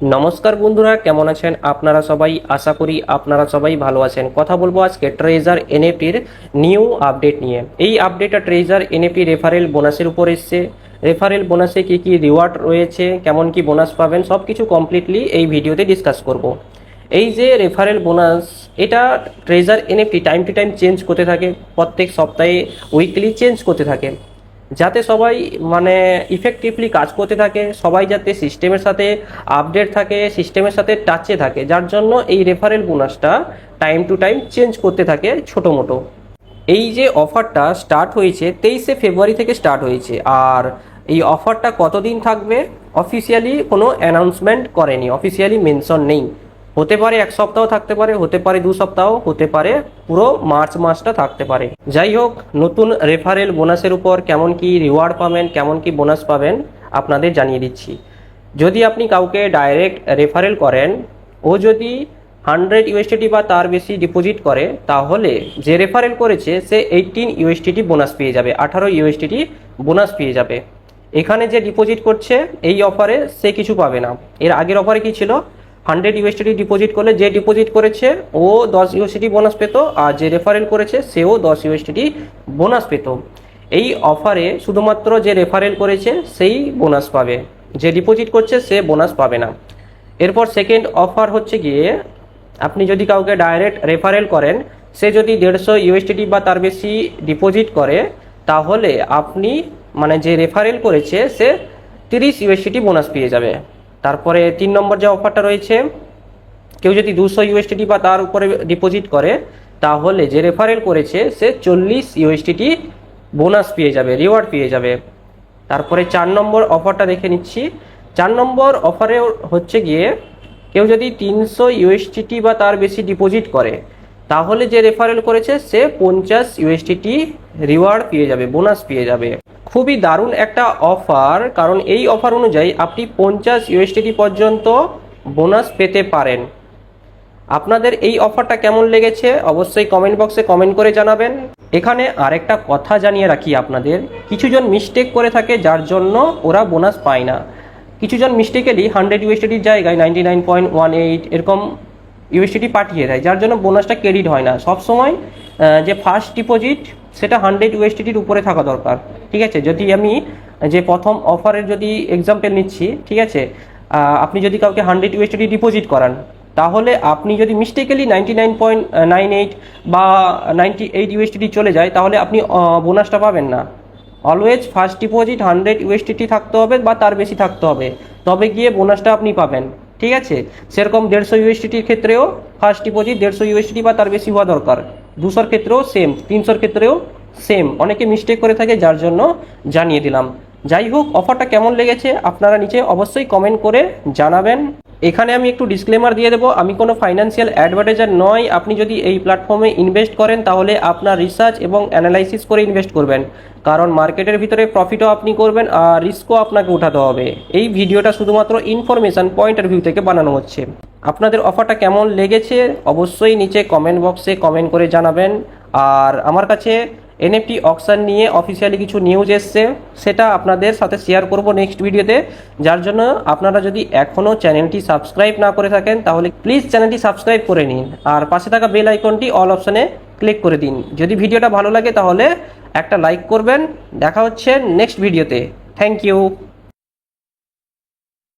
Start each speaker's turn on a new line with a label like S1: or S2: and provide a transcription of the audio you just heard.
S1: নমস্কার বন্ধুরা, কেমন আছেন আপনারা সবাই? আশা করি আপনারা সবাই ভালো আছেন। কথা বলব আজকে ট্রেজার এনএফটির নিউ আপডেট নিয়ে। এই আপডেটটা ট্রেজার এনএফটি রেফারেল বোনাসের উপর এসছে। রেফারেল বোনাসে কি কি রিওয়ার্ড রয়েছে, কেমন কি বোনাস পাবেন সব কিছু কমপ্লিটলি এই ভিডিওতে ডিসকাস করব। এই যে রেফারেল বোনাস এটা treasure NFT time to time change করতে থাকে। প্রত্যেক সপ্তাহে উইকলি চেঞ্জ করতে থাকে। যাতে সবাই মানে ইফেক্টিভলি কাজ করতে থাকে, সবাই যাতে সিস্টেমের সাথে আপডেট থাকে সিস্টেমের সাথে টাচে থাকে, যার জন্য এই রেফারেল বোনাসটা টাইম টু টাইম চেঞ্জ করতে থাকে ছোটো মোটো। এই যে অফারটা স্টার্ট হয়েছে, তেইশে ফেব্রুয়ারি থেকে স্টার্ট হয়েছে, আর এই অফারটা কতদিন থাকবে? অফিসিয়ালি কোনো অ্যানাউন্সমেন্ট করেনি অফিসিয়ালি মেনশন নেই। হতে পারে এক সপ্তাহ থাকতে পারে, হতে পারে দু সপ্তাহ, হতে পারে পুরো মার্চ মাসটা থাকতে পারে। যাই হোক, নতুন রেফারেল বোনাসের উপর কেমন কি রিওয়ার্ড পাবেন, কেমন কি বোনাস পাবেন, আপনাদের জানিয়ে দিচ্ছি। যদি আপনি কাউকে ডাইরেক্ট রেফারেল করেন, ও যদি হান্ড্রেড ইউএসটিটি বা তার বেশি ডিপোজিট করে, তাহলে যে রেফারেল করেছে, সে এইটিন ইউএসটিটি বোনাস পেয়ে যাবে, আঠারো ইউএসটিটি বোনাস পেয়ে যাবে। এখানে যে ডিপোজিট করছে, এই অফারে সে কিছু পাবে না। এর আগের অফারে কি ছিল? হান্ড্রেড ইউএসটি ডিপোজিট করলে যে ডিপোজিট করেছে, ও দশ ইউএসটি বোনাস পেত, আর যে রেফারেল করেছে, সেও দশ ইউএসটি বোনাস পেত। এই অফারে শুধুমাত্র যে রেফারেল করেছে, সেই বোনাস পাবে। যে ডিপোজিট করছে, সে বোনাস পাবে না। এরপর সেকেন্ড অফার হচ্ছে গিয়ে, আপনি যদি কাউকে ডাইরেক্ট রেফারেল করেন, সে যদি দেড়শো ইউএসটি বা তার বেশি ডিপোজিট করে, তাহলে আপনি মানে যে রেফারেল করেছে, সে তিরিশ ইউএসটি বোনাস পেয়ে যাবে। তারপরে তিন নম্বর যে অফারটা রয়েছে, কেউ যদি দুশো ইউএসটি বা তার উপরে ডিপোজিট করে, তাহলে যে রেফারেল করেছে, সে চল্লিশ ইউএসটি বোনাস পেয়ে যাবে রিওয়ার্ড পেয়ে যাবে। তারপরে চার নম্বর অফারটা দেখে নিচ্ছি। চার নম্বর অফারে হচ্ছে গিয়ে, কেউ যদি তিনশো ইউএসটি বা তার বেশি ডিপোজিট করে, তাহলে যে রেফারেল করেছে, সে পঞ্চাশ ইউএসটি রিওয়ার্ড পেয়ে যাবে বোনাস পেয়ে যাবে। খুবই দারুণ একটা অফার কারণ এই অফার অনুযায়ী আপনি পঞ্চাশ ইউএসটি পর্যন্ত বোনাস পেতে পারেন। আপনাদের এই অফারটা কেমন লেগেছে অবশ্যই কমেন্ট বক্সে কমেন্ট করে জানাবেন। এখানে আরেকটা কথা জানিয়ে রাখি আপনাদের, কিছুজন মিস্টেক করে থাকে যার জন্য ওরা বোনাস পায় না। কিছুজন মিস্টেকেলি হান্ড্রেড ইউএসটির জায়গায় ninety nine point one eight এরকম ইউএসটি পাঠিয়ে দেয়, যার জন্য বোনাসটা ক্রেডিট হয় না। সবসময় যে ফার্স্ট ডিপোজিট সেটা হান্ড্রেড ইউএসটির উপরে থাকা দরকার। ঠিক আছে? যদি আমি যে প্রথম অফারের যদি এক্সাম্পল নিচ্ছি, ঠিক আছে? আপনি যদি কাউকে হান্ড্রেড ইউএসটি ডিপোজিট করান, তাহলে আপনি যদি mistakenly ninety nine point nine eight বা নাইনটি এইট ইউএসটি চলে যায়, তাহলে আপনি বোনাসটা পাবেন না। অলওয়েজ ফার্স্ট ডিপোজিট হান্ড্রেড ইউএসটিটি থাকতে হবে বা তার বেশি থাকতে হবে। তবে গিয়ে বোনাসটা আপনি পাবেন। ঠিক আছে? সেরকম দেড়শো ইউএসটির ক্ষেত্রেও ফার্স্ট ডিপোজিট দেড়শো ইউএসটি বা তার বেশি হওয়া দরকার। দুশোর ক্ষেত্রেও সেম তিনশোর ক্ষেত্রেও সেম অনেকে মিস্টেক করে থাকে, যার জন্য জানিয়ে দিলাম। যাই হোক অফারটা কেমন লেগেছে আপনারা নিচে অবশ্যই কমেন্ট করে জানাবেন। এখানে আমি একটু ডিসক্লেমার দিয়ে দেবো, আমি কোনো ফাইন্যান্সিয়াল অ্যাডভার্টাইজার নয় আপনি যদি এই প্ল্যাটফর্মে ইনভেস্ট করেন, তাহলে আপনার রিসার্চ এবং অ্যানালাইসিস করে ইনভেস্ট করবেন। কারণ মার্কেটের ভিতরে প্রফিটও আপনি করবেন, আর রিস্কও আপনাকে উঠাতে হবে। এই ভিডিওটা শুধুমাত্র ইনফরমেশন পয়েন্ট অফ ভিউ থেকে বানানো হচ্ছে। আপনাদের অফারটা কেমন লেগেছে অবশ্যই নিচে কমেন্ট বক্সে কমেন্ট করে জানাবেন। আর আমার কাছে এনএফটি অকশন নিয়ে অফিসিয়ালি কিছু নিউজ এসছে, সেটা আপনাদের সাথে শেয়ার করব নেক্সট ভিডিওতে যার জন্য আপনারা যদি এখনও চ্যানেলটি সাবস্ক্রাইব না করে থাকেন, তাহলে প্লিজ চ্যানেলটি সাবস্ক্রাইব করে নিন। আর পাশে থাকা বেল আইকনটি অল অপশানে ক্লিক করে দিন। যদি ভিডিওটা ভালো লাগে, তাহলে একটা লাইক করবেন। দেখা হচ্ছে নেক্সট ভিডিওতে থ্যাংক ইউ